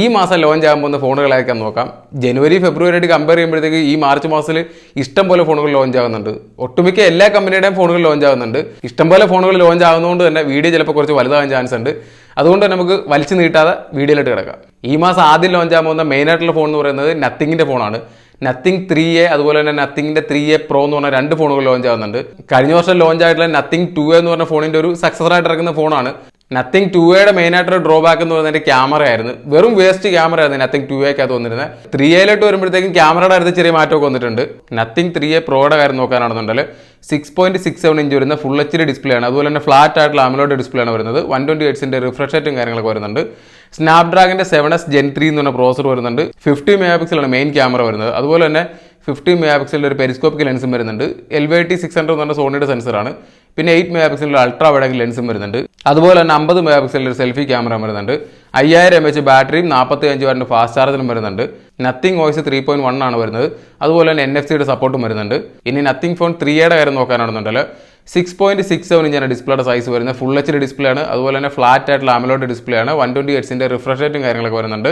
ഈ മാസം ലോഞ്ച് ആകാൻ പോകുന്ന ഫോണുകളൊക്കെ നോക്കാം. ജനുവരി ഫെബ്രുവരി ആയിട്ട് കമ്പയർ ചെയ്യുമ്പോഴത്തേക്ക് ഈ മാർച്ച് മാസത്തിൽ ഇഷ്ടം പോലെ ഫോണുകൾ ലോഞ്ച് ആകുന്നുണ്ട്. ഒട്ടുമിക്ക എല്ലാ കമ്പനിയുടെയും ഫോണുകൾ ലോഞ്ച് ആകുന്നുണ്ട്. ഇഷ്ടം പോലെ ഫോണുകൾ ലോഞ്ച് ആകുന്നതുകൊണ്ട് തന്നെ വീഡിയോ ചിലപ്പോൾ കുറച്ച് വലുതാകാൻ ചാൻസ് ഉണ്ട്. അതുകൊണ്ട് നമുക്ക് വലിച്ചു നീട്ടാതെ വീഡിയോയിലോട്ട് കിടക്കാം. ഈ മാസം ആദ്യം ലോഞ്ച് ആകാൻ പോകുന്ന മെയിൻ ആയിട്ടുള്ള ഫോൺ എന്ന് പറയുന്നത് നത്തിങ്ങിന്റെ ഫോണാണ് നത്തിങ് ത്രീ എ അതുപോലെ തന്നെ നത്തിങ്ങിന്റെ ത്രീ എ പ്രോ എന്ന് പറഞ്ഞ രണ്ട് ഫോണുകൾ ലോഞ്ച് ആകുന്നുണ്ട്. കഴിഞ്ഞ വർഷം ലോഞ്ച് ആയിട്ടുള്ള നത്തിങ് ടു എന്ന് പറഞ്ഞ ഫോണിന്റെ ഒരു സക്സസ് ആയിട്ട് ഇറക്കുന്ന ഫോണാണ് നത്തിങ് ടു എയുടെ മെയിൻ ആയിട്ടൊരു ഡ്രോബാക്ക് എന്ന് പറയുന്നത് ക്യാമറ ആയിരുന്നു. വെറും വേസ്റ്റ് ക്യാമറ ആയിരുന്നു നത്തിങ് ടു എക്കകത്ത് വന്നിരുന്നത്. ത്രീ എയിലോട്ട് വരുമ്പോഴത്തേക്കും ക്യാമറയുടെ കാര്യത്തിൽ ചെറിയ മാറ്റമൊക്കെ വന്നിട്ടുണ്ട്. നത്തിങ് ത്രീ എ പ്രോയുടെ കാര്യം നോക്കാനാണെന്നുണ്ടെങ്കിൽ six point six seven inch വരുന്ന ഫുൾ എച്ച് ഡി ഡിസ്പ്ലേ ആണ്. അതുപോലെ തന്നെ ഫ്ലാറ്റ് ആയിട്ടുള്ള അമലോഡ് ഡിസ്പ്ലേ ആണ് വരുന്നത്. വൺ ട്വന്റി എയ്റ്റ്സിന്റെ റിഫ്രഷ് റേറ്റും കാര്യങ്ങളൊക്കെ വരുന്നുണ്ട്. സ്നാപ്ഡ്രാഗന്റെ സെവൻ എസ് ജെൻ ത്രീ എന്ന് പറഞ്ഞ പ്രോസർ വരുന്നുണ്ട്. ഫിഫ്റ്റി മെഗാ ആണ് മെയിൻ ക്യാമറ വരുന്നത്. അതുപോലെ തന്നെ ഫിഫ്റ്റി മെഗാ പിക്സലിന്റെ ഒരു പെരിസ്കോപ്പിക് ലെൻസും വരുന്നുണ്ട്. L Y T six hundred എന്ന് പറഞ്ഞ സോണിയുടെ സെൻസറാണ് പിന്നെ എയ്റ്റ് മെഗാ പിക്സലിന്റെ അൾട്രാ വൈഡ് ലെൻസും വരുന്നുണ്ട്. അതുപോലെ തന്നെ അമ്പത് മെഗാ പിക്സലിന്റെ ഒരു സെൽഫി ക്യാമറ വരുന്നുണ്ട്. അയ്യായിരം എം എച്ച് ബാറ്ററിയും നാൽപ്പത്തി അഞ്ച് വാറിന്റെ ഫാസ്റ്റ് ചാർജറും വരുന്നുണ്ട്. Nothing OS three point one ആണ് വരുന്നത്. അതുപോലെ തന്നെ എൻ എഫ് സിയുടെ സപ്പോർട്ടും വരുന്നുണ്ട്. ഇനി നത്തിങ് ഫോൺ ത്രീയുടെ കാര്യം നോക്കാനാണെന്നുണ്ടല്ലോ സിക്സ് പോയിന്റ് സിക്സ് സെവൻ ഇഞ്ചാണ് ഡിസ്പ്ലേയുടെ സൈസ് വരുന്നത്. ഫുൾ എച്ച് ഡി ഡിസ്പ്ലേ ആണ്. അതുപോലെ തന്നെ ഫ്ലാറ്റ് ആയിട്ടുള്ള അമലോഡ് ഡിസ്പ്ലേ ആണ്. വൺ ട്വന്റി എയ്റ്റ്സിന്റെ റിഫ്രഷ് റേറ്റും കാര്യങ്ങളൊക്കെ വരുന്നുണ്ട്.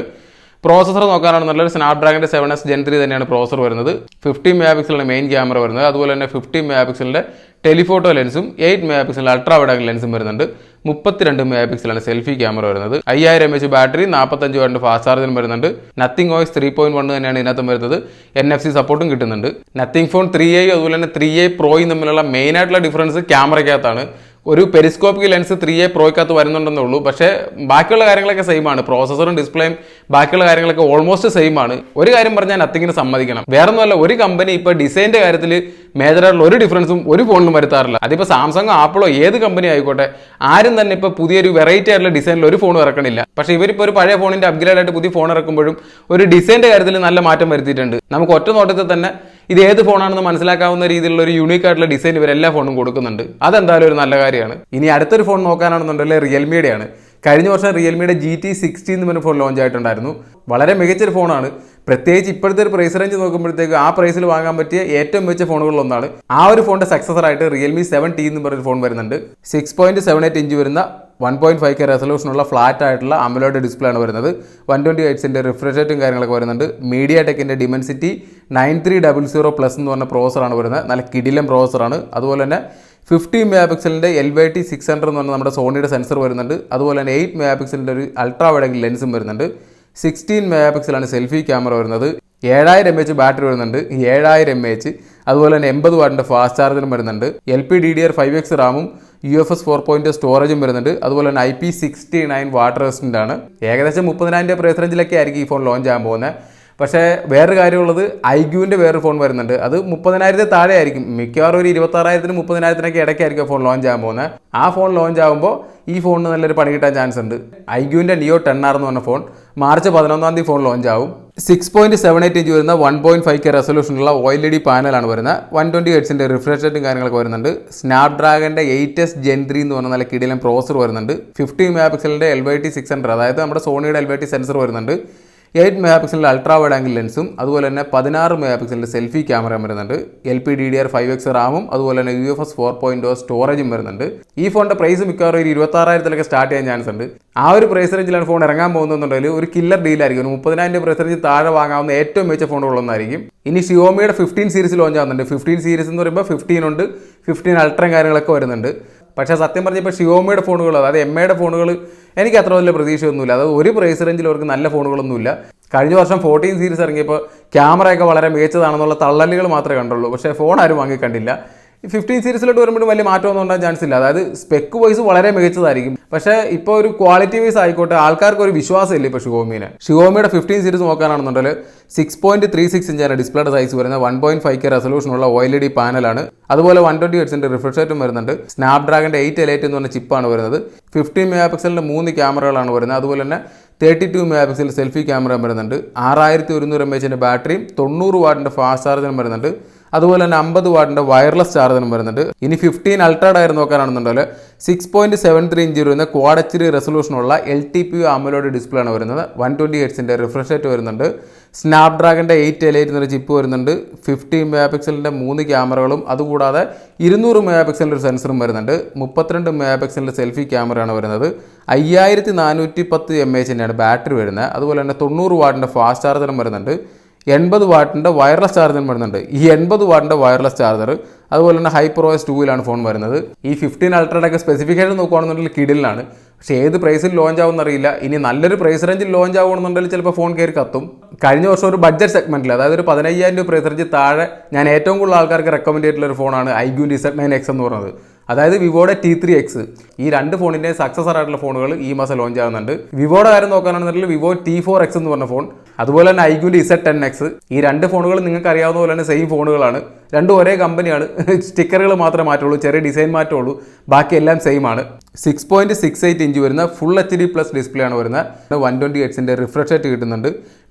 പ്രോസസർ നോക്കാനാണെന്നുള്ളത് സ്നാപ്ഡ്രാഗന്റെ സെവൻ എസ് ജെൻ ത്രീ തന്നെയാണ് പ്രോസസർ വരുന്നത്. ഫിഫ്റ്റി മെഗാ പിക്സലിന്റെ മെയിൻ ക്യാമറ വരുന്നത്. അതുപോലെ തന്നെ ഫിഫ്റ്റി മെഗാ പിക്സലിന്റെ ടെലിഫോട്ടോ ലെൻസും എയ്റ്റ് മെഗാ പിക്സലിന്റെ അൾട്രാ വൈഡ് ലെൻസും വരുന്നുണ്ട്. മുപ്പത്തിരണ്ട് മെഗാ പിക്സലാണ് സെൽഫി ക്യാമറ വരുന്നത്. അയ്യായിരം എം എച്ച് ബാറ്ററി നാൽപ്പത്തഞ്ച് വാണ്ട് ഫാസ്റ്റ് ചാർജിനും വരുന്നുണ്ട്. Nothing OS three point one തന്നെയാണ് ഇതിനകത്തും വരുന്നത്. എൻ എഫ് സി സപ്പോർട്ടും കിട്ടുന്നുണ്ട്. നത്തിങ് ഫോൺ ത്രീ ഐ അതുപോലെ തന്നെ ത്രീ ഐ പ്രോയും തമ്മിലുള്ള മെയിൻ ആയിട്ടുള്ള ഡിഫറൻസ് ക്യാമറയ്ക്കകത്താണ് ഒരു പെരിസ്കോപ്പിക് ലെൻസ് ത്രീ എ പ്രോയ്ക്കകത്ത് വരുന്നുണ്ടെന്നേ ഉള്ളൂ പക്ഷേ ബാക്കിയുള്ള കാര്യങ്ങളൊക്കെ സെയിം ആണ്. പ്രോസസ്സറും ഡിസ്പ്ലേയും ബാക്കിയുള്ള കാര്യങ്ങളൊക്കെ ഓൾമോസ്റ്റ് സെയിം ആണ്. ഒരു കാര്യം പറഞ്ഞാൽ നത്തിങ്ങിന് സമ്മതിക്കണം. വേറൊന്നുമല്ല ഒരു കമ്പനി ഇപ്പോൾ ഡിസൈന്റെ കാര്യത്തിൽ മേജറായിട്ടുള്ള ഒരു ഡിഫറൻസും ഒരു ഫോണിലും വരുത്താറില്ല. അതിപ്പോൾ സാംസങ്ങോ ആപ്പിളോ ഏത് കമ്പനി ആയിക്കോട്ടെ ആരും തന്നെ ഇപ്പോൾ പുതിയൊരു വെറൈറ്റി ആയിട്ടുള്ള ഡിസൈനിൽ ഒരു ഫോൺ ഇറക്കണില്ല. പക്ഷേ ഇവരിപ്പോൾ ഒരു പഴയ ഫോണിന്റെ അപ്ഗ്രേഡ് ആയിട്ട് പുതിയ ഫോൺ ഇറക്കുമ്പോഴും ഒരു ഡിസൈന്റെ കാര്യത്തിൽ നല്ല മാറ്റം വരുത്തിയിട്ടുണ്ട്. നമുക്ക് ഒറ്റ നോട്ടത്തിൽ തന്നെ ഇത് ഏത് ഫോണാണെന്ന് മനസ്സിലാക്കാവുന്ന രീതിയിലുള്ള ഒരു യൂണീക്ക് ആയിട്ടുള്ള ഡിസൈൻ ഇവർ എല്ലാ ഫോണും കൊടുക്കുന്നുണ്ട്. അതെന്തായാലും ഒരു നല്ല കാര്യമാണ്. ഇനി അടുത്തൊരു ഫോൺ നോക്കാനാണെന്നുണ്ടെങ്കിൽ റിയൽമിയുടെയാണ് കഴിഞ്ഞ വർഷം റിയൽമിയുടെ ജി ടി സിക്സ്റ്റി എന്ന് പറഞ്ഞ ഫോൺ ലോഞ്ച് ആയിട്ടുണ്ടായിരുന്നു. വളരെ മികച്ചൊരു ഫോണാണ്. പ്രത്യേകിച്ച് ഇപ്പോഴത്തെ ഒരു പ്രൈസ് റേഞ്ച് നോക്കുമ്പോഴത്തേക്ക് ആ പ്രൈസിൽ വാങ്ങാൻ പറ്റിയ ഏറ്റവും മികച്ച ഫോണുകളിലൊന്നാണ് ആ ഒരു ഫോണിന്റെ സക്സസറായിട്ട് റിയൽമി സെവൻ ടി എന്ന് പറഞ്ഞൊരു ഫോൺ വരുന്നുണ്ട്. Six point seven eight inch വരുന്ന വൺ പോയിന്റ് ഫൈവ് കെ റെസൊല്യൂഷനുള്ള ഫ്ലാറ്റ് ആയിട്ടുള്ള അമലോഡ് ഡിസ്പ്ലേ ആണ് വരുന്നത് വൺ ട്വന്റി എയ്റ്റ്സിന്റെ റിഫ്രഷ് റേറ്റും കാര്യങ്ങളൊക്കെ വരുന്നുണ്ട്. Media ടെക്കിന്റെ Dimensity nine three double zero plus എന്ന് പറഞ്ഞ പ്രോസറാണ് വരുന്നത്. നല്ല കിടിലം പ്രോസറാണ് അതുപോലെ തന്നെ fifty mega പിക്സലിന്റെ L Y T six hundred എന്ന് പറഞ്ഞാൽ നമ്മുടെ സോണിയുടെ സെൻസർ വരുന്നുണ്ട്. അതുപോലെ തന്നെ എയ്റ്റ് മെഗാ പിക്സലിന്റെ ഒരു അൾട്രാ വൈഡ് ലെൻസും വരുന്നുണ്ട്. സിക്സ്റ്റീൻ മെഗാ പിക്സലാണ് സെൽഫി ക്യാമറ വരുന്നത്. ഏഴായിരം എം എച്ച് ബാറ്ററി വരുന്നുണ്ട്. ഏഴായിരം എം എച്ച് അതുപോലെ തന്നെ എൺപത് വാട്ടിന്റെ ഫാസ്റ്റ് ചാർജറും വരുന്നുണ്ട്. L P D D R five X റാമും U F S four point സ്റ്റോറേജും വരുന്നുണ്ട്. അതുപോലെ തന്നെ I P sixty nine water resistant ആണ്. ഏകദേശം മുപ്പതിനായിരം പ്രൈസ് റേഞ്ചിലൊക്കെ ആയിരിക്കും ഈ ഫോൺ ലോഞ്ച് ആകാൻ പോകുന്നത്. പക്ഷേ വേറൊരു കാര്യമുള്ളത് ഐക്യുവിന്റെ വേറൊരു ഫോൺ വരുന്നുണ്ട്. അത് മുപ്പതിനായിരത്തി താഴെ ആയിരിക്കും മിക്കവാറും ഒരു ഇരുപത്താറായിരത്തിനും മുപ്പതിനായിരത്തിനൊക്കെ ഇടയ്ക്കായിരിക്കും ഫോൺ ലോഞ്ച് ആകാൻ പോകുന്നത്. ആ ഫോൺ ലോഞ്ച് ആകുമ്പോൾ ഈ ഫോണിന് നല്ലൊരു പണി കിട്ടാൻ ചാൻസ് ഉണ്ട്. ഐക്യുവിന്റെ നിയോ ടെൻ ആർ എന്ന് പറഞ്ഞ ഫോൺ മാർച്ച് പതിനൊന്നാം തീയതി ഫോൺ ലോഞ്ച് ആകും six point seven eight inch വരുന്ന വൺ പോയിന്റ് ഫൈവ് കെ റെസൊല്യൂഷനുള്ള ഒ എൽ ഇ ഡി പാനലാണ് വരുന്നത്. വൺ ട്വന്റി എയ്റ്റ്സിന്റെ റിഫ്രഷ് കാര്യങ്ങളൊക്കെ വരുന്നുണ്ട്. സ്നാപ്ഡ്രാഗന്റെ എയ്റ്റ് എസ് ജെൻ ത്രീ എന്ന് പറഞ്ഞ നല്ല കിടിലം പ്രോസർ വരുന്നുണ്ട്. Fifty mega പിക്സലിന്റെ L Y T six hundred അതായത് നമ്മുടെ സോണിയുടെ എൽ വൈ ടി സെൻസർ വരുന്നുണ്ട്. എയ്റ്റ് മെഗാ പിക്സലിന്റെ അൾട്രാ വൈഡ് ആംഗിൾ ലെൻസും അതുപോലെ തന്നെ പതിനാറ് മെഗാ പിക്സലിന്റെ സെൽഫി ക്യാമറ വരുന്നുണ്ട്. L P D D R five X റാമും അതുപോലെ തന്നെ U F S four point സ്റ്റോറേജും വരുന്നുണ്ട്. ഈ ഫോണിന്റെ പ്രൈസ് മിക്കവാറും ഒരു ഇരുപത്താറായിരത്തിലൊക്കെ സ്റ്റാർട്ട് ചെയ്യാൻ ചാൻസ് ഉണ്ട്. ആ ഒരു പ്രൈസ് റേഞ്ചിലാണ് ഫോൺ ഇറങ്ങാൻ പോകുന്നുണ്ടെങ്കിൽ ഒരു കില്ലർ ഡീലായിരിക്കും ഒരു മുപ്പതിനായിരം രൂപ പ്രൈസ് റേഞ്ച് താഴെ വാങ്ങാവുന്ന ഏറ്റവും മികച്ച ഫോണുകളൊന്നായിരിക്കും ഇനി ഷിയോമിയുടെ ഫിഫ്റ്റീൻ സീരീസ് ലോഞ്ച് ആവുന്നുണ്ട്. ഫിഫ്റ്റീൻ സീരീസ് എന്ന് പറയുമ്പോൾ ഫിഫ്റ്റീൻ ഉണ്ട് ഫിഫ്റ്റീൻ അൾട്രയും കാര്യങ്ങളൊക്കെ വരുന്നുണ്ട്. പക്ഷേ സത്യം പറഞ്ഞപ്പോൾ ഷിയോമിയുടെ ഫോണുകൾ അതായത് എം ഐയുടെ ഫോണുകൾ എനിക്ക് അത്ര വലിയ പ്രതീക്ഷയൊന്നുമില്ല. അതായത് ഒരു പ്രൈസ് റേഞ്ചിൽ അവർക്ക് നല്ല ഫോണുകളൊന്നുമില്ല. കഴിഞ്ഞ വർഷം ഫോർട്ടീൻ സീരീസ് ഇറങ്ങിയപ്പോൾ ക്യാമറയൊക്കെ വളരെ മികച്ചതാണെന്നുള്ള തള്ളലുകൾ മാത്രമേ കണ്ടുള്ളൂ. പക്ഷേ ഫോൺ ആരും വാങ്ങി കണ്ടില്ല ഫിഫ്റ്റീൻ സീരീസിലോട്ട് വരുമ്പോഴും വലിയ മാറ്റമൊന്നും ഉണ്ടാകാൻ ചാൻസ് ഇല്ല. അതായത് സ്പെക്ക് വൈസ് വളരെ മികച്ചതായിരിക്കും. പക്ഷേ ഇപ്പോൾ ഒരു ക്വാളിറ്റി വൈസ് ആയിക്കോട്ടെ ആൾക്കാർക്ക് ഒരു വിശ്വാസം ഇല്ല ഇപ്പോൾ ഷിവോമിനെ ഷിവോമിയുടെ ഫിഫ്റ്റീൻ സീരീസ് നോക്കാനാണെന്നുണ്ടെങ്കിൽ സിക്സ് പോയിന്റ് ത്രീ സിക്സ് ഇഞ്ചാണ് ഡിസ്പ്ലേയുടെ സൈസ് വരുന്നത്. വൺ പോയിന്റ് ഫൈവ് കെ റെസൊല്യൂഷനുള്ള ഒ എൽ ഇ ഡി പാനലാണ് അതുപോലെ വൺ ട്വന്റി ഹെഡ്സിന്റെ റിഫ്രഷ് റേറ്റും വരുന്നുണ്ട്. സ്നാപ്ഡ്രാഗന്റെ എയ്റ്റ് എലൈറ്റ് എന്ന് പറഞ്ഞ ചിപ്പാണ് വരുന്നത്. ഫിഫ്റ്റീൻ മെഗാ പിക്സലിന്റെ മൂന്ന് ക്യാമറകളാണ് വരുന്നത്. അതുപോലെ തന്നെ thirty two mega pixel selfie ക്യാമറയും വരുന്നുണ്ട്. ആറായിരത്തി ഒരുന്നൂറ് എം എച്ചിന്റെ ബാറ്ററിയും തൊണ്ണൂറ് വാട്ടിന്റെ ഫാസ്റ്റ് ചാർജറും വരുന്നുണ്ട്. അതുപോലെ തന്നെ അമ്പത് വാട്ടിന്റെ വയർലെസ് ചാർജറും വരുന്നുണ്ട്. ഇനി ഫിഫ്റ്റീൻ അൾട്രാ ഡയർ നോക്കാനാണെന്നുണ്ടെങ്കിൽ six point seven three inch വരുന്ന quad H D റെസൊല്യൂഷനുള്ള L T P AMOLED display ആണ് വരുന്നത്. വൺ ട്വന്റി ഹെഡ്സിന്റെ റിഫ്രഷ് റേറ്റ് വരുന്നുണ്ട്. സ്നാപ്ഡ്രാഗന്റെ എയ്റ്റ് എൽ എയ്റ്റ് എന്നൊരു ചിപ്പ് വരുന്നുണ്ട്. ഫിഫ്റ്റി മെഗാ പിക്സലിന്റെ മൂന്ന് ക്യാമറകളും അതുകൂടാതെ ഇരുന്നൂറ് മെഗാ പിക്സലിന്റെ ഒരു സെൻസറും വരുന്നുണ്ട്. മുപ്പത്തിരണ്ട് മെഗാ പിക്സലിന്റെ സെൽഫി ക്യാമറയാണ് വരുന്നത്. അയ്യായിരത്തി നാനൂറ്റി പത്ത് എം എച്ചിന്റെയാണ് ബാറ്ററി വരുന്നത്. അതുപോലെ തന്നെ തൊണ്ണൂറ് വാട്ടിന്റെ ഫാസ്റ്റ് ചാർജറും വരുന്നുണ്ട്. എൺപത് വാട്ടിന്റെ വയർലെസ് ചാർജറും വരുന്നുണ്ട്. ഈ എൺപത് വാട്ടിന്റെ വയർലെസ് ചാർജർ അതുപോലെ തന്നെ ഹൈപ്പർ ഓയസ് ടൂവിലാണ് ഫോൺ വരുന്നത്. ഈ ഫിഫ്റ്റീൻ അൾട്രയുടെയൊക്കെ സ്പെസിഫിക്കേഷൻ നോക്കുകയാണെന്നുണ്ടെങ്കിൽ കിഡിലാണ് പക്ഷേ ഏത് പ്രൈസിൽ ലോഞ്ച് ആവുമെന്ന് അറിയില്ല. ഇനി നല്ലൊരു പ്രൈസ് റേഞ്ചിൽ ലോഞ്ച് ആവുകയാണെന്നുണ്ടെങ്കിൽ ചിലപ്പോൾ ഫോൺ കയറി കത്തും. കഴിഞ്ഞ വർഷം ഒരു ബഡ്ജറ്റ് സെഗ്മെന്റിൽ അതായത് ഒരു പതിനയ്യായിരം രൂപ പ്രൈസ് റേഞ്ച് താഴെ ഞാൻ ഏറ്റവും കൂടുതൽ ആൾക്കാർക്ക് റെക്കമെൻഡ് ചെയ്തിട്ടുള്ള ഒരു ഫോണാണ് ഐക്യു ഡിസെറ്റ് നയൻ എക്സ് എന്ന് പറയുന്നത്. അതായത് വിവോയുടെ ടി ത്രീ എക്സ് ഈ രണ്ട് ഫോണിന്റെ സക്സസർ ആയിട്ടുള്ള ഫോണുകൾ ഈ മാസം ലോഞ്ച് ആകുന്നുണ്ട് വിവോയുടെ കാര്യം നോക്കുകയാണെന്നുണ്ടെങ്കിൽ വിവോ ടി ഫോർ എക്സ് എന്ന് പറഞ്ഞ ഫോൺ അതുപോലെ തന്നെ ഐക്യുവിന്റെ ഇസെറ്റ് ടെൻ എക്സ് ഈ രണ്ട് ഫോണുകൾ നിങ്ങൾക്ക് അറിയാവുന്ന പോലെ തന്നെ സെയിം ഫോണുകളാണ്. രണ്ടും ഒരേ കമ്പനിയാണ് സ്റ്റിക്കറുകൾ മാത്രമേ മാറ്റുള്ളൂ ചെറിയ ഡിസൈൻ മാറ്റുള്ളൂ ബാക്കി എല്ലാം സെയിം ആണ്. Six point six eight inch വരുന്ന full H D plus display ആണ് വരുന്നത്. വൺ ട്വന്റി എയ്റ്റ്സിന്റെ റിഫ്രഷ് റേറ്റ് കിട്ടുന്നുണ്ട്.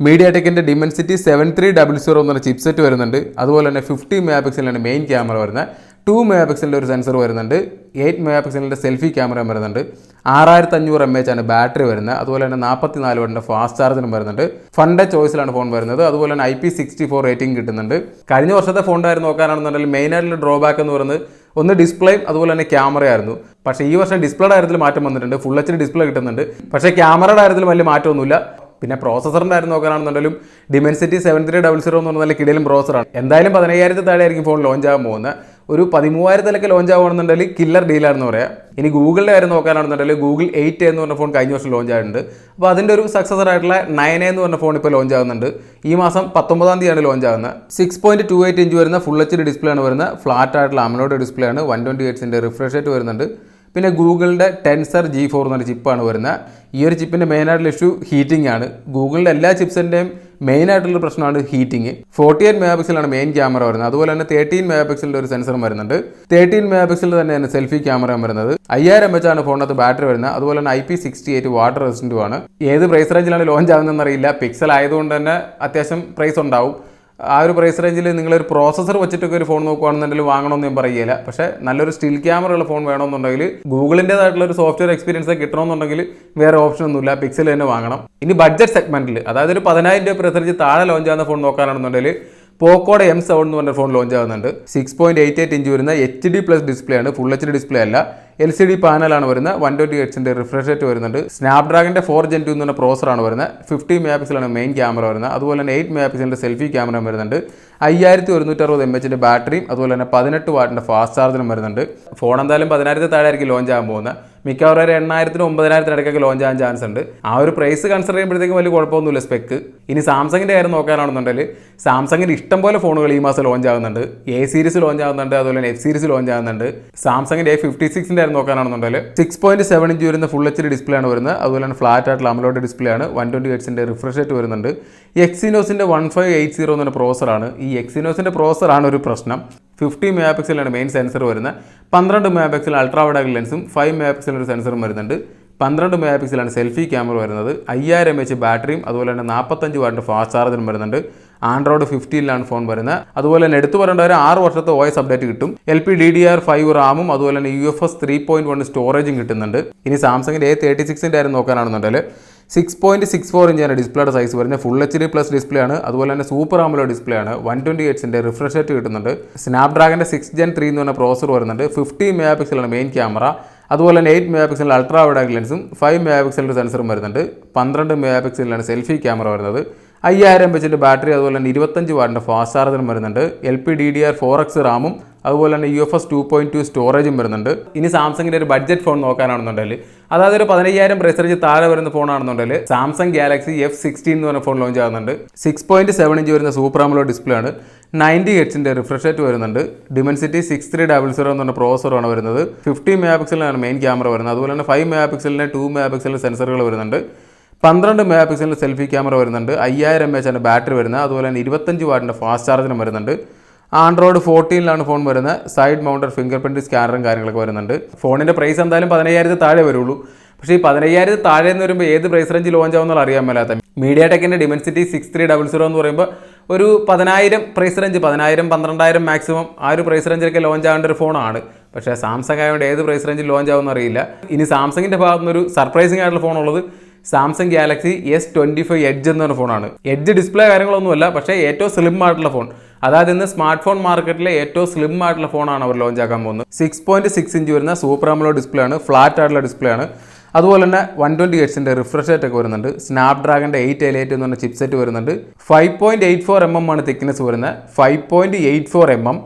Media ടെക്കിന്റെ Dimensity seven three double zero എന്നൊരു ചിപ്സെറ്റ് വരുന്നുണ്ട്. അതുപോലെ തന്നെ ഫിഫ്റ്റി മെഗാ പിക്സലാണ് മെയിൻ ക്യാമറ വരുന്നത്. ടു മെഗാ പിക്സലിന്റെ ഒരു സെൻസർ വരുന്നുണ്ട്. എയ്റ്റ് മെഗാ പിക്സലിന്റെ സെൽഫി ക്യാമറയും വരുന്നുണ്ട്. ആറായിരത്തി അഞ്ഞൂറ് എം എച്ച് ആണ് ബാറ്ററി വരുന്നത്. അതുപോലെ തന്നെ നാൽപ്പത്തി നാല് വണ്ടിന്റെ ഫാസ്റ്റ് ചാർജറും വരുന്നുണ്ട്. ഫണ്ട് ചോയ്സിലാണ് ഫോൺ വരുന്നത്. അതുപോലെ തന്നെ I P sixty four rating കിട്ടുന്നുണ്ട്. കഴിഞ്ഞ വർഷത്തെ ഫോണിന്റെ നോക്കാനാണെന്നുണ്ടെങ്കിൽ മെയിനായിട്ടുള്ള ഡ്രോബാക്ക് എന്ന് പറയുന്നത് ഒന്ന് ഡിസ്പ്ലേയും അതുപോലെ തന്നെ ക്യാമറ ആയിരുന്നു. പക്ഷേ ഈ വർഷം ഡിസ്പ്ലേയുടെ കാര്യത്തിൽ മാറ്റം വന്നിട്ടുണ്ട്. ഫുൾ എച്ച് ഡിസ്പ്ലേ കിട്ടുന്നുണ്ട്. പക്ഷേ ക്യാമറയുടെ കാര്യത്തിൽ വലിയ മാറ്റമൊന്നുമില്ല. പിന്നെ പ്രോസസറിന്റെ കാര്യം നോക്കാനാണെന്നുണ്ടെങ്കിലും Dimensity seven three double zero എന്ന് പറഞ്ഞാൽ കിടയിലും പ്രോസറാണ് എന്തായാലും പതിനയ്യായിരത്തി താഴെ ആയിരിക്കും ഫോൺ ലോഞ്ച് ആകാൻ പോകുന്നത്. ഒരു പതിമൂവായിരത്തിലൊക്കെ ലോഞ്ച് ആവുകയാണെന്നുണ്ടെങ്കിൽ കില്ലർ ഡീലാണെന്ന് പറയാം. ഇനി ഗൂഗിളിന്റെ കാര്യം നോക്കാനാണെന്നുണ്ടെങ്കിൽ ഗൂഗിൾ എയ്റ്റ് എന്ന് പറഞ്ഞ ഫോൺ കഴിഞ്ഞ വർഷം ലോഞ്ച് ആയിട്ടുണ്ട്. അപ്പോൾ അതിന്റെ ഒരു സക്സസർ ആയിട്ടുള്ള നയൻ എന്ന് പറഞ്ഞ ഫോൺ ഇപ്പോൾ ലോഞ്ച് ആകുന്നുണ്ട് ഈ മാസം പത്തൊമ്പതാം തീയതിയാണ് ലോഞ്ച് ആകുന്നത് six point two eight inch വരുന്ന ഫുൾ എച്ച് ഡി ഡിസ്പ്ലേ ആണ് വരുന്നത്. ഫ്ലാറ്റ് ആയിട്ടുള്ള അമലോഡ് ഡിസ്പ്ലേ ആണ്. വൺ ട്വന്റി എയ്റ്റ്സിന്റെ റിഫ്രഷ് റേറ്റ് വരുന്നുണ്ട്. പിന്നെ ഗൂഗിളിന്റെ ടെൻസർ ജി ഫോർ എന്നൊരു ചിപ്പാണ് വരുന്നത്. ഈ ഒരു ചിപ്പിന്റെ മെയിൻ ആയിട്ടുള്ള ഇഷ്യൂ ഹീറ്റിംഗ് ആണ്. ഗൂഗിളിന്റെ എല്ലാ ചിപ്സിന്റെയും മെയിൻ ആയിട്ടുള്ള പ്രശ്നമാണ് ഹീറ്റിംഗ് ഫോർട്ടി എയ്റ്റ് മെഗാ പിക്സലാണ് മെയിൻ ക്യാമറ വരുന്നത്. അതുപോലെ തന്നെ തേർട്ടീൻ മെഗാ പിക്സലിന്റെ ഒരു സെൻസറും വരുന്നുണ്ട്. തേർട്ടീൻ മെഗാ പിക്സലിൽ തന്നെയാണ് സെൽഫി ക്യാമറ വരുന്നത്. അയ്യായിരം ആണ് ഫോണിനകത്ത് ബാറ്ററി വരുന്നത്. അതുപോലെ തന്നെ I P sixty eight water റെസിസ്റ്റന്റുമാണ് ഏത് പ്രൈസ് റേഞ്ചിലാണ് ലോഞ്ച് ആകുന്നതെന്ന് അറിയില്ല. പിക്സൽ ആയതുകൊണ്ട് തന്നെ അത്യാവശ്യം പ്രൈസ് ഉണ്ടാവും. ആ ഒരു പ്രൈസ് റേഞ്ചിൽ നിങ്ങളൊരു പ്രോസസ്സർ വെച്ചിട്ടൊക്കെ ഒരു ഫോൺ നോക്കുകയാണെന്നുണ്ടെങ്കിൽ വാങ്ങണമെന്ന് ഞാൻ പറയുകയില്ല. പക്ഷേ നല്ലൊരു സ്റ്റിൽ ക്യാമറ ഉള്ള ഫോൺ വേണമെന്നുണ്ടെങ്കിൽ ഗൂഗിളിന്റെതായിട്ടുള്ള ഒരു സോഫ്റ്റ്വെയർ എക്സ്പീരിയൻസ് കിട്ടണമെന്നുണ്ടെങ്കിൽ വേറെ ഓപ്ഷൻ ഒന്നുമില്ല പിക്സൽ തന്നെ വാങ്ങണം. ഇനി ബഡ്ജറ്റ് സെഗ്മെന്റിൽ അതായത് ഒരു പതിനായിരം രൂപ പ്രസരിച്ച് താഴെ ലോഞ്ച് ആകുന്ന ഫോൺ നോക്കാനാണെന്നുണ്ടെങ്കിൽ പോക്കോടെ എം സെവൻ എന്ന് പറഞ്ഞ ഫോൺ ലോഞ്ച് ആകുന്നുണ്ട്. Six point eight eight inch വരുന്ന എച്ച് ഡി പ്ലസ് ഡിസ്പ്ലേ ആണ്. ഫുൾ എച്ച് ഡി ഡിസ്പ്ലേ അല്ല. എൽ സി ഡി പാനലാണ് വരുന്നത്. വൺ ട്വന്റി എയ്റ്റ്സിന്റെ റിഫ്രഷ് റേറ്റ് വരുന്നുണ്ട്. സ്നാപ്ഡ്രാഗന്റെ ഫോർ ജെൻ ടു എന്ന് പറഞ്ഞ പ്രോസറാണ് വരുന്നത്. ഫിഫ്റ്റി മെഗാ പിക്സലാണ് മെയിൻ ക്യാമറ വരുന്നത്. അതുപോലെ തന്നെ എയ്റ്റ് മെഗാ പിക്സലിന്റെ സെൽഫി ക്യാമറ വരുന്നുണ്ട്. അയ്യായിരത്തി ഒരുന്നൂറ്റി അറുപത് എം എച്ചിന്റെ ബാറ്ററിയും അതുപോലെ തന്നെ പതിനെട്ട് വാട്ടിന്റെ ഫാസ്റ്റ് ചാർജറും വരുന്നുണ്ട്. ഫോൺ എന്തായാലും പതിനായിരത്തി താഴെ ആയിരിക്കും ലോഞ്ച് ആകാൻ പോകുന്നത്. മിക്കവാറും ഒരു എണ്ണായിരത്തിനും ഒമ്പതിനായിരത്തിന് ഇടയ്ക്കൊക്കെ ലോഞ്ച് ആകാൻ ചാൻസ് ഉണ്ട്. ആ ഒരു പ്രൈസ് കൺസിഡർ ചെയ്യുമ്പോഴത്തേക്കും വലിയ കുഴപ്പമൊന്നുമില്ല സ്പെക്ക് ഇനി സാംസങ്ങിന്റെ കാര്യം നോക്കാനാണെന്നുണ്ടെങ്കിൽ ഇഷ്ടം പോലെ ഫോണുകൾ ഈ മാസം ലോഞ്ച് ആകുന്നുണ്ട് എ സീരീസ് ലോഞ്ച് ആകുന്നുണ്ട് അതുപോലെ തന്നെ എഫ് സീരീസ് ലോഞ്ച് ആകുന്നുണ്ട് സാംസങ്ങിന്റെ എ ഫിഫ്റ്റി സിക്സിന്റെ കാര്യം നോക്കാനാണെന്നുണ്ടെങ്കിൽ സിക്സ് പോയിന്റ് സെവൻ ഇഞ്ച് വരുന്ന ഫുൾ എച്ച് ഡി ഡിസ്പ്ലേ ആണ് വരുന്നത്. അതുപോലെ തന്നെ ഫ്ലാറ്റ് ആയിട്ടുള്ള അമലോഡ് ഡിസ്പ്ലേ ആണ്. വൺ ട്വന്റി എയ്റ്റ്സിന്റെ റിഫ്രഷ് റേറ്റ് വരുന്നുണ്ട്. എക്സിനോസിന്റെ വൺ ഫൈവ് എയ്റ്റ് സീറോ എന്ന പ്രോസറാണ് ഈ എക്സിനോസിന്റെ പ്രോസറാണ് ഒരു പ്രശ്നം. ഫിഫ്റ്റി മെഗാ പിക്സലാണ് മെയിൻ സെൻസർ വരുന്നത്. പന്ത്രണ്ട് മെഗാ പിക്സൽ അൾട്രാ വൈഡ് ലെൻസും ഫൈവ് മെഗാ പിക്സൽ ഒരു സെൻസറും വരുന്നുണ്ട്. പന്ത്രണ്ട് മെഗാ പിക്സലാണ് സെൽഫി ക്യാമറ വരുന്നത്. അയ്യായിരം എച്ച് ബാറ്ററിയും അതുപോലെ തന്നെ നാൽപ്പത്തഞ്ച് വാട്ടിന്റെ ഫാസ്റ്റ് ചാർജറും വരുന്നുണ്ട്. ആൻഡ്രോയിഡ് ഫിഫ്റ്റീനിലാണ് ഫോൺ വരുന്നത്. അതുപോലെ തന്നെ എടുത്തു പറയേണ്ട ഒരു ആറ് വർഷത്തെ വോയിസ് അപ്ഡേറ്റ് കിട്ടും. L P D D R five റാമും അതുപോലെ തന്നെ U F S three point one സ്റ്റോറേജും കിട്ടുന്നുണ്ട്. ഇനി സാംസങ്ങിന്റെ എ തേർട്ടി സിക്സിന്റെ ആയിരുന്നു നോക്കാനാണെന്നുണ്ടെങ്കിൽ സിക്സ് പോയിന്റ് സിക്സ് ഫോർ ഇഞ്ചാണ് ഡിസ്പ്ലേയുടെ സൈസ് വരുന്നത്. Full H D plus display ആണ്. അതുപോലെ തന്നെ സൂപ്പർ ആമുലോ ഡിസ്പ്ലേ ആണ്. വൺ ട്വന്റി എയ്റ്റ്സിന്റെ റിഫ്രഷ് റേറ്റ് കിട്ടുന്നുണ്ട്. സ്നാപ്ഡ്രാഗന്റെ സിക്സ് ജെൻ ത്രീ എന്ന് പറഞ്ഞ പ്രോസർ വരുന്നുണ്ട്. ഫിഫ്റ്റി മെഗാ പിക്സലാണ് മെയിൻ ക്യാമറ അതുപോലെ തന്നെ eight mega pixel ultra wide ലെൻസും five mega പിക്സലിന്റെ സെൻസറും വരുന്നുണ്ട്. പന്ത്രണ്ട് മെഗാ പിക്സലിലാണ് സെൽഫി ക്യാമറ വരുന്നത്. അയ്യായിരം എച്ചിന്റെ ബാറ്ററി അതുപോലെ തന്നെ ഇരുപത്തഞ്ച് വാട്ടിന്റെ ഫാസ്റ്റ് ചാർജറും വരുന്നുണ്ട്. L P D D R four X റാമും അതുപോലെ തന്നെ U F S two point two സ്റ്റോറേജും വരുന്നുണ്ട്. ഇനി സാംസങ്ങിന്റെ ഒരു ബഡ്ജറ്റ് ഫോൺ നോക്കാനാണെന്നുണ്ടെങ്കിൽ അതായത് ഒരു പതിനയ്യായിരം പ്രൈസ് റേഞ്ച് താഴെ വരുന്ന ഫോണാണെന്നുണ്ടെങ്കിൽ സാംസങ് ഗാലക്സി എഫ് സിക്സ്റ്റീൻ എന്ന് പറഞ്ഞ ഫോൺ ലോഞ്ച് ആകുന്നുണ്ട്. സിക്സ് പോയിന്റ് സെവൻ ഇഞ്ച് വരുന്ന സൂപ്പർ ആമുള്ള ഡിസ്പ്ലേ ആണ്. നയന്റി എച്ചിന്റെ റിഫ്രഷ് റേറ്റ് വരുന്നുണ്ട്. Dimensity six three double zero എന്ന് പറഞ്ഞ പ്രോസറാണ് വരുന്നത്. ഫിഫ്റ്റി മെഗാ പിക്സലിനാണ് മെയിൻ ക്യാമറ വരുന്നത്. അതുപോലെ തന്നെ ഫൈവ് മെഗാ പിക്സലിന് ടു മെഗാ പിക്സലിന് സെൻസറുകൾ വരുന്നുണ്ട്. പന്ത്രണ്ട് മെഗാ പിക്സലിന്റെ സെൽഫി ക്യാമറ വരുന്നുണ്ട്. അയ്യായിരം എം എച്ച് ബാറ്ററി വരുന്നത്. അതുപോലെ തന്നെ ഇരുപത്തഞ്ച് വാട്ടിന്റെ ഫാസ്റ്റ് ചാർജിനും വരുന്നുണ്ട്. ആൻഡ്രോയിഡ് ഫോർട്ടീനിലാണ് ഫോൺ വരുന്നത്. സൈഡ് മൗണ്ടഡ് ഫിംഗർ പ്രിന്റ് സ്കാനറും കാര്യങ്ങളൊക്കെ വരുന്നുണ്ട്. ഫോണിന്റെ പ്രൈസ് എന്തായാലും പതിനയ്യായിരത്തി താഴെ വരുള്ളൂ. പക്ഷേ ഈ പതിനയ്യായിരത്തി താഴെ എന്ന് വരുമ്പോൾ ഏത് പ്രൈസ് റേഞ്ച് ലോഞ്ച് ആവുന്ന അറിയാൻ മേലാത്ത media ടെക്കിന്റെ Dimensity six three double zero എന്ന് പറയുമ്പോൾ ഒരു പതിനായിരം പ്രൈസ് റേഞ്ച് പതിനായിരം പന്ത്രണ്ടായിരം മാക്സിമം ആ ഒരു പ്രൈസ് റേഞ്ചിലൊക്കെ ലോഞ്ച് ആവേണ്ട ഒരു ഫോണാണ് പക്ഷേ സാംസങ് ആയതുകൊണ്ട് ഏത് പ്രൈസ് റേഞ്ചിൽ ലോഞ്ച് ആവുമെന്ന് അറിയില്ല. ഇനി സാംസങ്ങിന്റെ ഭാഗത്തുനിന്ന് ഒരു സർപ്രൈസിംഗ് ആയിട്ടുള്ള ഫോൺ ഉള്ളത് Samsung Galaxy S twenty five edge എന്ന് പറഞ്ഞ ഫോണാണ് എഡ്ജ് ഡിസ്പ്ലേ കാര്യങ്ങളൊന്നുമല്ല പക്ഷേ ഏറ്റവും സ്ലിം ആയിട്ടുള്ള ഫോൺ അതായത് ഇന്ന് സ്മാർട്ട് ഫോൺ മാർക്കറ്റിലെ ഏറ്റവും സ്ലിം ആയിട്ടുള്ള ഫോണാണ് അവർ ലോഞ്ച് ആക്കാൻ പോകുന്നത്. സിക്സ് പോയിന്റ് സിക്സ് ഇഞ്ച് വരുന്ന സൂപ്പർ അമലോ ഡിസ്പ്ലേ ആണ് ഫ്ലാറ്റ് ആയിട്ടുള്ള ഡിസ്പ്ലേ ആണ്. അതുപോലെ തന്നെ വൺ ട്വന്റി എയ്റ്റ്സിന്റെ റിഫ്രഷ് റേറ്റ് ഒക്കെ വരുന്നുണ്ട്. സ്നാപ് ഡ്രാഗന്റെ എയ്റ്റ് എൽ എയ്റ്റ് എന്ന് പറഞ്ഞ ചിപ്സെറ്റ് വരുന്നുണ്ട്. Five point eight four M M ആണ് തിക്നെസ് വരുന്നത്. Five point eight four M M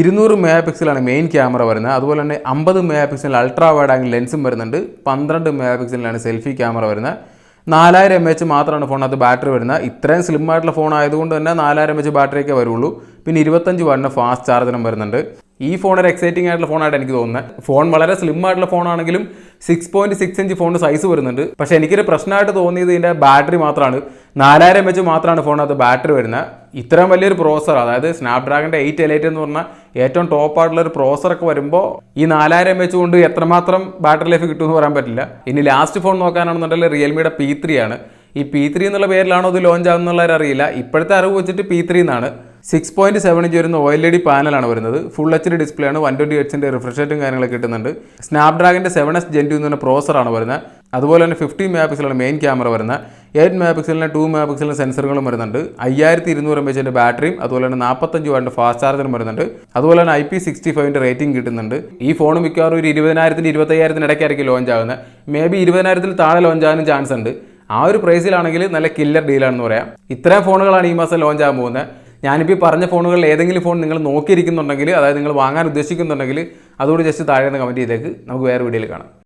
ഇരുന്നൂറ് മെഗാ പിക്സലാണ് മെയിൻ ക്യാമറ വരുന്നത്. അതുപോലെ തന്നെ അമ്പത് mega pixel ultra wide angle ലെൻസും വരുന്നുണ്ട്. പന്ത്രണ്ട് മെഗാ പിക്സലിലാണ് സെൽഫി ക്യാമറ വരുന്നത്. നാലായിരം എം എച്ച് മാത്രമാണ് ഫോണിനകത്ത് ബാറ്ററി വരുന്നത്. ഇത്രയും സ്ലിം ആയിട്ടുള്ള ഫോൺ ആയതുകൊണ്ട് തന്നെ നാലായിരം എം എച്ച് ബാറ്ററിയൊക്കെ വരുള്ളൂ. പിന്നെ ഇരുപത്തഞ്ച് വാട്ടിന് ഫാസ്റ്റ് ചാർജറും വരുന്നുണ്ട്. ഈ ഫോൺ ഒരു എക്സൈറ്റിംഗ് ആയിട്ടുള്ള ഫോണായിട്ട് എനിക്ക് തോന്നുന്നത് ഫോൺ വളരെ സ്ലിം ആയിട്ടുള്ള ഫോണാണെങ്കിലും സിക്സ് പോയിന്റ് സിക്സ് ഇഞ്ച് ഫോണിന് സൈസ് വരുന്നുണ്ട്. പക്ഷേ എനിക്കൊരു പ്രശ്നമായിട്ട് തോന്നിയത് ഇതിന്റെ ബാറ്ററി മാത്രമാണ് നാലായിരം എം എച്ച് മാത്രമാണ് ഫോണിനകത്ത് ബാറ്ററി വരുന്നത് ഇത്രയും വലിയൊരു പ്രോസർ അതായത് സ്നാപ്ഡ്രാഗന്റെ എയ്റ്റ് എലൈറ്റ് എന്ന് പറഞ്ഞാൽ ഏറ്റവും ടോപ്പ് ആയിട്ടുള്ള ഒരു പ്രോസറൊക്കെ വരുമ്പോൾ ഈ നാലായിരം എം എച്ച് കൊണ്ട് എത്രമാത്രം ബാറ്ററി ലൈഫ് കിട്ടുമെന്ന് പറയാൻ പറ്റില്ല. ഇനി ലാസ്റ്റ് ഫോൺ നോക്കാനാണെന്നുണ്ടെങ്കിൽ റിയൽമിയുടെ പി ത്രീ ആണ്. ഈ പി ത്രീ എന്നുള്ള പേരിലാണോ ഇത് ലോഞ്ച് ആകുന്നുള്ളവരറിയില്ല ഇപ്പോഴത്തെ അറിവ് വെച്ചിട്ട് പി ത്രീ എന്നാണ് സിക്സ് പോയിന്റ് സെവൻ ഇഞ്ച് വരുന്ന ഒ എൽ ഇ ഡി പാനലാണ് വരുന്നത്. ഫുൾ എച്ച് ഡി ഡിസ്പ്ലേ ആണ്. വൺ ട്വന്റി എയ്റ്റ്സിന്റെ റിഫ്രഷേറ്റും കാര്യങ്ങളൊക്കെ കിട്ടുന്നുണ്ട്. സ്നാപ്ഡ്രാഗന്റെ സെവൻ എസ് ജെൻ ടു എന്ന് പറഞ്ഞ പ്രോസറാണ് വരുന്നത്. അതുപോലെ തന്നെ ഫിഫ്റ്റി മെഗാ പിക്സലാണ് മെയിൻ ക്യാമറ വരുന്നത്. എയ്റ്റ് മെഗാ പിക്സലിന് ടു മെഗാ പിക്സലിന് സെൻസറുകളും വരുന്നുണ്ട്. അയ്യായിരത്തി ഇരുന്നൂറ് എം എച്ചിന്റെ ബാറ്ററിയും അതുപോലെ തന്നെ നാൽപ്പത്തഞ്ച് വാട്ടിന്റെ ഫാസ്റ്റ് ചാർജറും വരുന്നുണ്ട്. അതുപോലെ തന്നെ ഐ പി സിക്സ്റ്റി ഫൈവിന്റെ റേറ്റിംഗ് കിട്ടുന്നുണ്ട്. ഈ ഫോൺ മിക്കവാറും ഒരു ഇരുപതിനായിരത്തിന് ഇരുപത്തയ്യായിരത്തിന് ഇടയ്ക്കായിരിക്കും ലോഞ്ച് ആകുന്നത് മേ ബി ഇരുപതിനായിരത്തിൽ താഴെ ലോഞ്ച് ആകാനും ചാൻസ് ഉണ്ട്. ആ ഒരു പ്രൈസിലാണെങ്കിൽ നല്ല കില്ലർ ഡീലാണെന്ന് പറയാം. ഇത്രയും ഫോണുകളാണ് ഈ മാസം ലോഞ്ച് ആകാൻ പോകുന്നത്. ഞാനിപ്പോൾ ഈ പറഞ്ഞ ഫോണുകളിൽ ഏതെങ്കിലും ഫോൺ നിങ്ങൾ നോക്കിയിരിക്കുന്നുണ്ടെങ്കിൽ അതായത് നിങ്ങൾ വാങ്ങാൻ ഉദ്ദേശിക്കുന്നുണ്ടെങ്കിൽ അതുകൊണ്ട് ജസ്റ്റ് താഴെ നിന്ന് കമന്റ് ചെയ്തേക്ക്. നമുക്ക് വേറെ വീഡിയോയിൽ കാണാം.